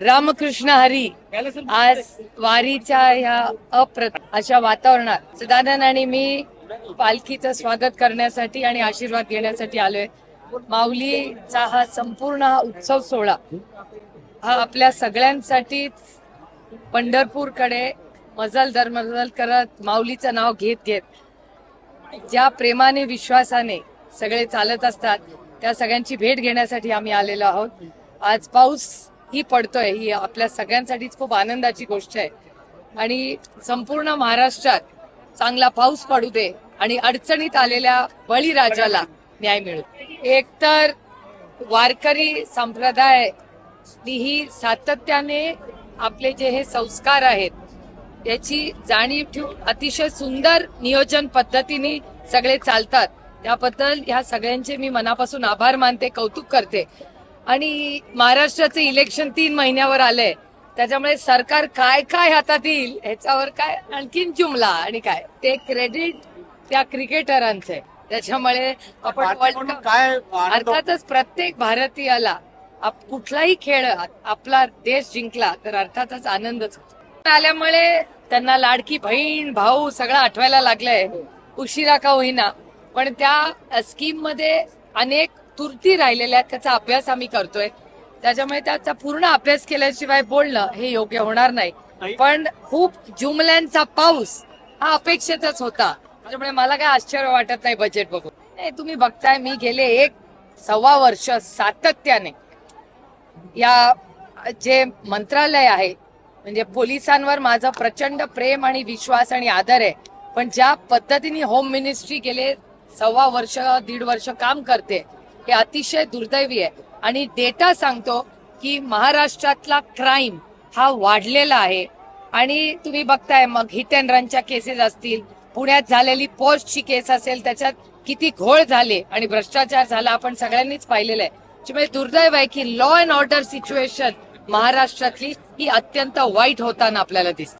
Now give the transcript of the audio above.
रामकृष्ण हरी आज वारीच्या ह्या अप्रत अशा वातावरणात सदानंद आणि मी पालखीचं स्वागत करण्यासाठी आणि आशीर्वाद घेण्यासाठी आलोय. माऊलीचा हा संपूर्ण हा उत्सव सोहळा हा आपल्या सगळ्यांसाठीच पंढरपूरकडे मजल दर मजल करत माऊलीचं नाव घेत घेत ज्या प्रेमाने विश्वासाने सगळे चालत असतात त्या सगळ्यांची भेट घेण्यासाठी आम्ही आलेलो आहोत. आज पाऊस ही पडतोय ही आपल्या सगळ्यांसाठीच खूप आनंदाची गोष्ट आहे. आणि संपूर्ण महाराष्ट्रात चांगला पाऊस पडू दे आणि अडचणीत आलेल्या बळीराजाला न्याय मिळू. एकतर वारकरी संप्रदाय ही सातत्याने आपले जे हे संस्कार आहेत त्याची जाणीव ठेवून अतिशय सुंदर नियोजन पद्धतीने सगळे चालतात. त्याबद्दल ह्या सगळ्यांचे मी मनापासून आभार मानते कौतुक करते. आणि महाराष्ट्राचे इलेक्शन तीन महिन्यावर आलंय. त्याच्यामुळे सरकार काय काय हातात येईल ह्याच्यावर काय आणखीन जुमला आणि काय? ते क्रेडिट त्या क्रिकेटरांचं आहे त्याच्यामुळे आपण वर्ल्ड कप काय अर्थातच प्रत्येक भारतीयाला कुठलाही खेळ आपला देश जिंकला तर अर्थातच आनंदच होतो. आल्यामुळे त्यांना लाडकी बहीण भाऊ सगळं आठवायला लागलंय. उशिरा का होईना. पण त्या स्कीममध्ये अनेक तुरती राहिलेल्या आहेत त्याचा अभ्यास आम्ही करतोय. त्याच्यामुळे त्याचा पूर्ण अभ्यास केल्याशिवाय बोलणं हे योग्य होणार नाही. पण खूप जुमल्यांचा पाऊस हा अपेक्षितच होता. त्याच्यामुळे मला काय आश्चर्य वाटत नाही बजेट बघून. नाही तुम्ही बघताय मी गेले एक सव्वा वर्ष सातत्याने. या जे मंत्रालय आहे म्हणजे पोलिसांवर माझं प्रचंड प्रेम आणि विश्वास आणि आदर आहे. पण ज्या पद्धतीने होम मिनिस्ट्री गेले सव्वा वर्ष दीड वर्ष काम करते हे अतिशय दुर्दैवी आहे. आणि डेटा सांगतो की महाराष्ट्रातला क्राईम हा वाढलेला आहे. आणि तुम्ही बघताय मग हिट अँड रनच्या केसेस असतील पुण्यात झालेली पोस्टची केस असेल त्याच्यात किती घोळ झाले आणि भ्रष्टाचार झाला आपण सगळ्यांनीच पाहिलेलं आहे. म्हणजे त्यामुळे दुर्दैव आहे की लॉ अँड ऑर्डर सिच्युएशन महाराष्ट्रातली ही अत्यंत वाईट होताना आपल्याला दिसते.